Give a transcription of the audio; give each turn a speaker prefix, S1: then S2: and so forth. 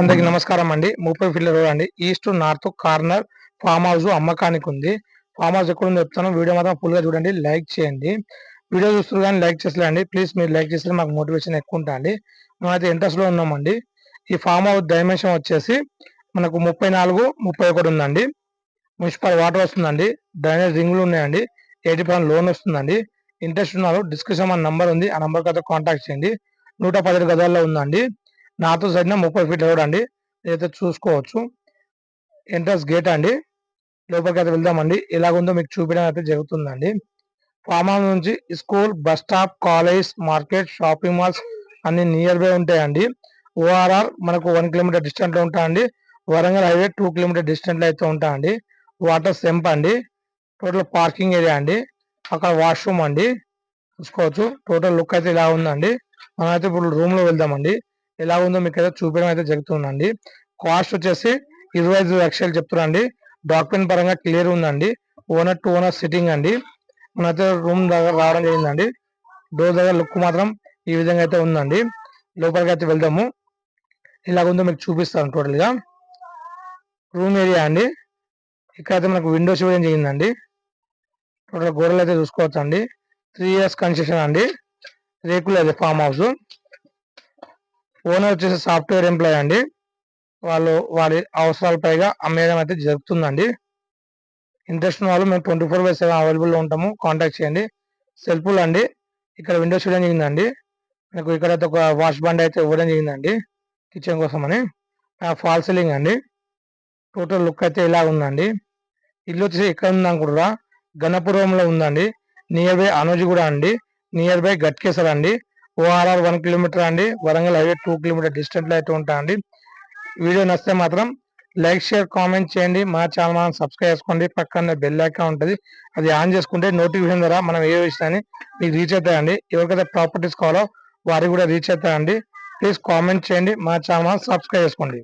S1: అందరికి నమస్కారం అండి. ముప్పై ఫీల్డ్ రోడ్ అండి. East north corner farm house అమ్మకానికి ఉంది. ఫామ్ హౌస్ ఎక్కడ ఉందో చెప్తాను. వీడియో మాత్రం ఫుల్గా చూడండి. లైక్ చేయండి. వీడియో చూస్తారు కానీ లైక్ చేసలేండి ప్లీజ్ మీరు లైక్ చేస్తే మాకు మోటివేషన్ ఎక్కువ ఉంటానండి మేమైతే ఇంట్రెస్ట్లో ఉన్నామండి. ఈ ఫామ్ హౌస్ డైమెన్షన్ వచ్చేసి మనకు ముప్పై నాలుగు ముప్పై ఒకటి ఉందండి. మున్సిపల్ వాటర్ వస్తుందండి. డ్రైనేజ్ రింగులు ఉన్నాయండి. ఎయిటీ పర్సెంట్ లోన్ వస్తుందండి. ఇంట్రెస్ట్ ఉన్నారు డిస్క్రిప్షన్ మన నంబర్ ఉంది. ఆ నంబర్కి అయితే కాంటాక్ట్ చేయండి. నూట పదిహేడు గదాల్లో ఉందండి. నాతో సైడ్ ముప్పై ఫీట్ రోడ్ అండి. ఇదైతే చూసుకోవచ్చు. ఎంట్రన్స్ గేట్ అండి. లోపలికి అయితే వెళ్దామండి. ఎలాగుందో మీకు చూపించడం అయితే జరుగుతుందండి. ఫామ్ హౌస్ నుంచి school bus stop college market shopping malls అన్ని నియర్ బై ఉంటాయండి. ఓఆర్ఆర్ మనకు వన్ కిలోమీటర్ డిస్టెంట్లో ఉంటాయండి. వరంగల్ హైవే టూ కిలోమీటర్ డిస్టెంట్లో అయితే ఉంటాయండి. వాటర్ సెంప్ అండి. టోటల్ పార్కింగ్ ఏరియా అండి. అక్కడ వాష్రూమ్ అండి. చూసుకోవచ్చు. టోటల్ లుక్ అయితే ఇలా ఉందండి. మనమైతే ఇప్పుడు రూమ్లో వెళ్దామండి. ఎలా ఉందో మీకు అయితే చూపించడం అయితే జరుగుతుందండి. కాస్ట్ వచ్చేసి ఇరవై ఐదు లక్షలు చెప్తున్నాండి డాక్యుమెంట్ పరంగా క్లియర్ ఉందండి. ఓనర్ టు ఓనర్ సిట్టింగ్ అండి. మనైతే రూమ్ దగ్గర రావడం జరిగిందండి. డోర్ దగ్గర లుక్ మాత్రం ఈ విధంగా అయితే ఉందండి. లోపలికి అయితే వెళ్దాము. ఇలాగుందో మీకు చూపిస్తాను టోటల్గా రూమ్ ఏరియా అండి. ఇక్కడైతే మనకు విండోస్ ఇవ్వడం జరిగిందండి. టోటల్ గోడలు అయితే చూసుకోవచ్చు అండి త్రీ ఇయర్స్ కన్స్ట్రక్షన్ అండి. రేకులు అది ఫామ్ హౌస్ ఓనర్ వచ్చేసి సాఫ్ట్వేర్ ఎంప్లాయ్ అండి. వాళ్ళు వారి అవసరాల పైగా అమ్మేయడం అయితే జరుగుతుందండి. ఇంట్రెస్ట్ ఉన్న వాళ్ళు మేము ట్వంటీ ఫోర్ బై సెవెన్ అవైలబుల్లో ఉంటాము. కాంటాక్ట్ చేయండి. సెల్ఫుల్ అండి. ఇక్కడ విండో చూడడం జరిగిందండి. మనకు ఇక్కడ ఒక వాష్ బండ్ అయితే ఇవ్వడం జరిగిందండి. కిచెన్ కోసం అని ఫాల్ సీలింగ్ అండి. టోటల్ లుక్ అయితే ఇలా ఉందండి. ఇల్లు వచ్చేసి ఇక్కడ ఉంది గణపురంలో ఉందండి. నియర్ బై అనోజి కూడా అండి. నియర్ బై గట్కేసర్ అండి ఓఆర్ఆర్ వన్ కిలోమీటర్ అండి వరంగల్ హైవే టూ కిలోమీటర్ డిస్టెన్స్లో అయితే ఉంటా అండి. వీడియో నచ్చితే మాత్రం లైక్ షేర్ కామెంట్ చేయండి. మా ఛానల్ మనం సబ్స్క్రైబ్ చేసుకోండి. పక్కన బెల్ ఐకాన్ ఉంటుంది. అది ఆన్ చేసుకుంటే నోటిఫికేషన్ ద్వారా మనం ఏ విషయాన్ని మీకు రీచ్ అవుతాయండి. ఎవరికైతే ప్రాపర్టీస్ కావాలో వారికి కూడా రీచ్ అవుతాయండి. ప్లీజ్ కామెంట్ చేయండి. మా ఛానల్ సబ్స్క్రైబ్ చేసుకోండి.